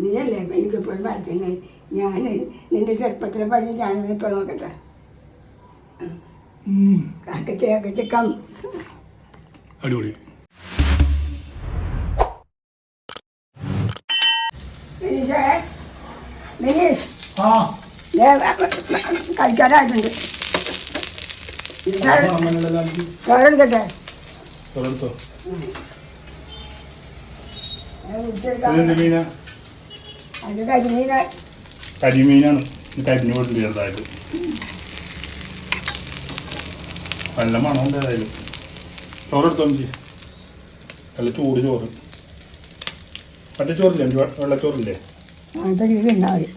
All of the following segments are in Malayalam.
നീയല്ലേ? എനിക്കിപ്പോഴും മനസ്സിലായി ഞാൻ നിന്റെ ചെറുപ്പത്തിലെ പണി ഞാനിപ്പോൾ നോക്കട്ടെ. കാക്കച്ച ചിക്കം അടിപൊളി. കഴിക്കാനായിട്ടുണ്ട്. ചോറെടുക്കട്ടെ? കരിമീന കരിമീനാണ്. കരിഞ്ഞു പോയിട്ടുണ്ട് ചെറുതായിട്ട്. നല്ല മണം ഏതായാലും. ചോറെടുത്തോ അഞ്ച് നല്ല ചൂട് ചോറ്. മറ്റേ ചോറില്ലേ? വെള്ളച്ചോറില്ലേ അങ്ങനത്തെ രീതി ഉണ്ടാവും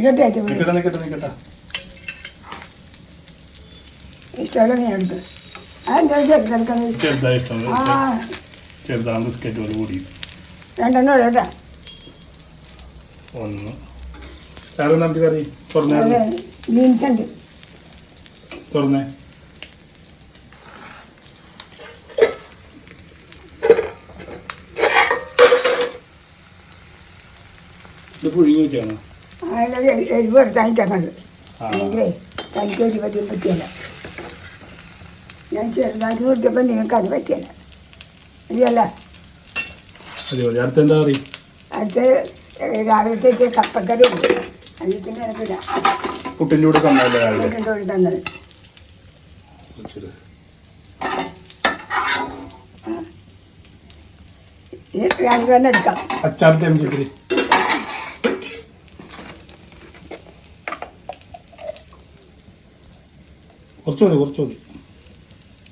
ഇടട്ടെ നിക്കട്ടെ നിക്കട്ടെ നിക്കട്ടെ. ഇഷ്ടമുള്ള നീ എടുത്ത് അതെന്താ ചെറുതെടുക്കുന്നത് ചെറുതായി ഇഷ്ടം ആ. ചെറുതാണ് ബിസ്ക്കറ്റ് പോലെ കൂടി. രണ്ടെണ്ണം ഇടട്ടെ. ഒന്ന്. വേറെ നമുക്ക് കറി തുറന്നേ. ബീൻസ് ഉണ്ട് തുറന്നേ. ഇത് പുഴുങ്ങി വെച്ചാണോ? എരിവ് എടുത്താൽ കണ്ടത് ആ. അല്ലെങ്കിൽ തനിക്ക് എരിവ് പറ്റിയും പറ്റിയല്ല ഞാൻ ചെറുതാക്കി കൊടുത്തപ്പോൾ നിങ്ങൾക്ക് അത് പറ്റിയല്ല കറി? അടുത്ത് രാവിലത്തേക്ക് കപ്പക്കറി എനിക്കില്ല പുട്ടിന്റെ കൂടെ തന്നല്ലേ രാവിലെ? കൊണ്ടുപോയി തന്നത്. ശരി. ഈ രണ്ട് തന്നെ എടുക്കാം. അച്ചാർ ടൈം ചെയ്തിരി കുറച്ച് മതി കുറച്ച് മതി.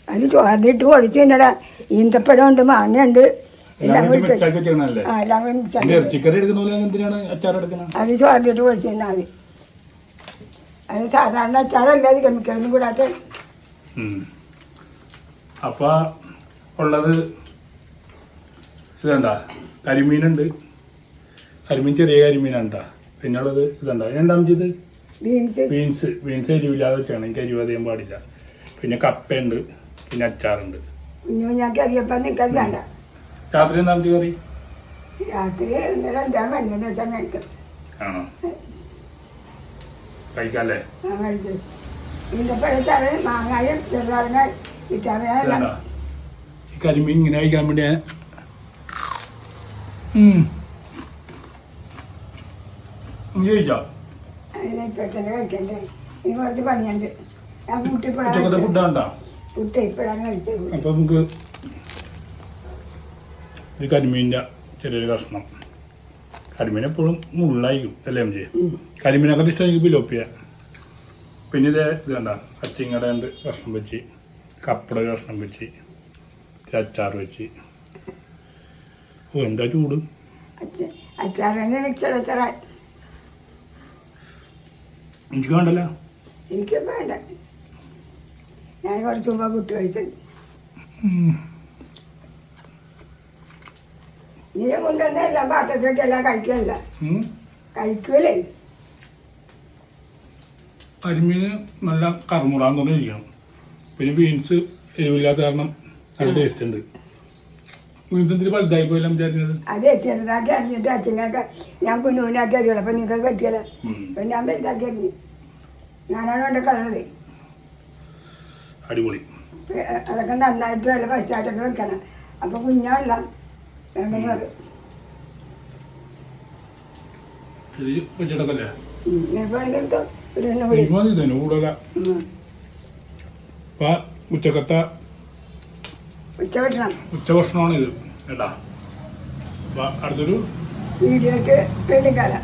അത് ചോറിലിട്ട് ഒഴിച്ച് തിന്നടാ. ഈന്തപ്പഴം ഉണ്ട് മാങ്ങയുണ്ട് എല്ലാം കൂടി ആ എല്ലാം കൂടി mix എന്റെ ആക്കി. ഇറച്ചിക്കറി എടുക്കുന്ന പോലെ എന്തിനാണ് അച്ചാർ എടുക്കുന്നത് അത് ചോറിലിട്ട് ഒഴിച്ച് തിന്നാൽ മതി. അത് സാധാരണ അച്ചാറല്ല അത് കെമിക്കലൊന്നും കൂടാത്ത അപ്പൊ ഉള്ളത് ഇതണ്ട കരിമീനുണ്ട്. കരിമീൻ ചെറിയ കരിമീനാണ് കേട്ടോ പിന്നെ ഉള്ളത് ഇതണ്ട എന്താ ചെയ്ത് ബീൻസ്. ബീൻസ്. ബീൻസ് എരിവില്ലാതെ വെച്ചാണ്. എനിക്ക് എരിവ് അധികം പാടില്ല. പിന്നെ കപ്പയുണ്ട്. പിന്നെ അച്ചാറുണ്ട്. നിൽക്കത് വേണ്ട. രാത്രി എന്താ കറി? രാത്രി ഇന്നലെ എന്താ വേണ്ടതെന്ന് വെച്ചാൽ കഴിക്കും. ആണോ? കഴിക്കാല്ലേ? ആ കഴിക്കും. ഈന്തപ്പഴച്ചാറ് മാങ്ങായും ചെറുതാറിന് വിറ്റാമിനെല്ലാം ഇതണ്ട ഈ കരിമീൻ ഇങ്ങനെ കഴിക്കാൻ വേണ്ടി കഴിക്കണ്ടേ? ഇനി കുറച്ച് പണിയുണ്ട്. ഞാൻ പുട്ട് ഇപ്പോഴാണ് കഴിച്ചത് അപ്പോൾ നമുക്ക് ഇത് കരിമീന്റെ ചെറിയൊരു കഷ്ണം. കരിമീൻ എപ്പോഴും മുള്ളായിരിക്കും അല്ലേ എം ജി? കരിമീനൊക്കെ ഇഷ്ടം എനിക്ക് പിലോപ്പിയ. പിന്നെ ഇത് ഇത് കണ്ട അച്ചിങ്ങട ഉണ്ട് കഷ്ണം വെച്ച് കപ്പട കഷ്ണം വെച്ച് അച്ചാർ വെച്ച്. ഓ എന്താ ചൂട്? എനിക്ക് വേണ്ടല്ലോ? എനിക്ക് വേണ്ട. ഞാൻ കുറച്ച് മുമ്പ് കുട്ടി കഴിച്ചത്. നീ കൊണ്ടുവന്ന എല്ലാം പാത്രത്തിലൊക്കെ എല്ലാം കഴിക്കല്ല. കഴിക്കൂലേ കരിമീന് നല്ല കറുമുറാന്ന് തന്നെ പിന്നെ ബീൻസ് എരിവില്ലാത്ത കാരണം നല്ല ടേസ്റ്റ് ഉണ്ട്. ബീൻസ് എന്തിരി വലുതായി പോയല്ലോ വിചാരിക്കുന്നത്? അതെ ചെറുതാക്കി അറിഞ്ഞിട്ട് അച്ഛനൊക്കെ ഞാൻ കുഞ്ഞുനാക്കി അറിയുള്ളൂ അപ്പം നിങ്ങൾക്ക് പറ്റിയല്ല. അപ്പം ഞാൻ വലുതാക്കി അറിഞ്ഞു ഞാനാണ് കൊണ്ട് കളറ് അടിപൊളി. അതൊക്കെ നന്നായിട്ട് നല്ല പശ്ചാത്തലം വെക്കണം. അപ്പം കുഞ്ഞാണല്ലോ. വെച്ചിട്ടല്ലേ മതി തന്നെ കൂടുതല ഉച്ചക്കത്തെ ഉച്ചഭക്ഷണമാണ് ഇത് കേട്ടാ? അപ്പൊ അടുത്തൊരു വീഡിയോക്ക് വീണ്ടും കാണാം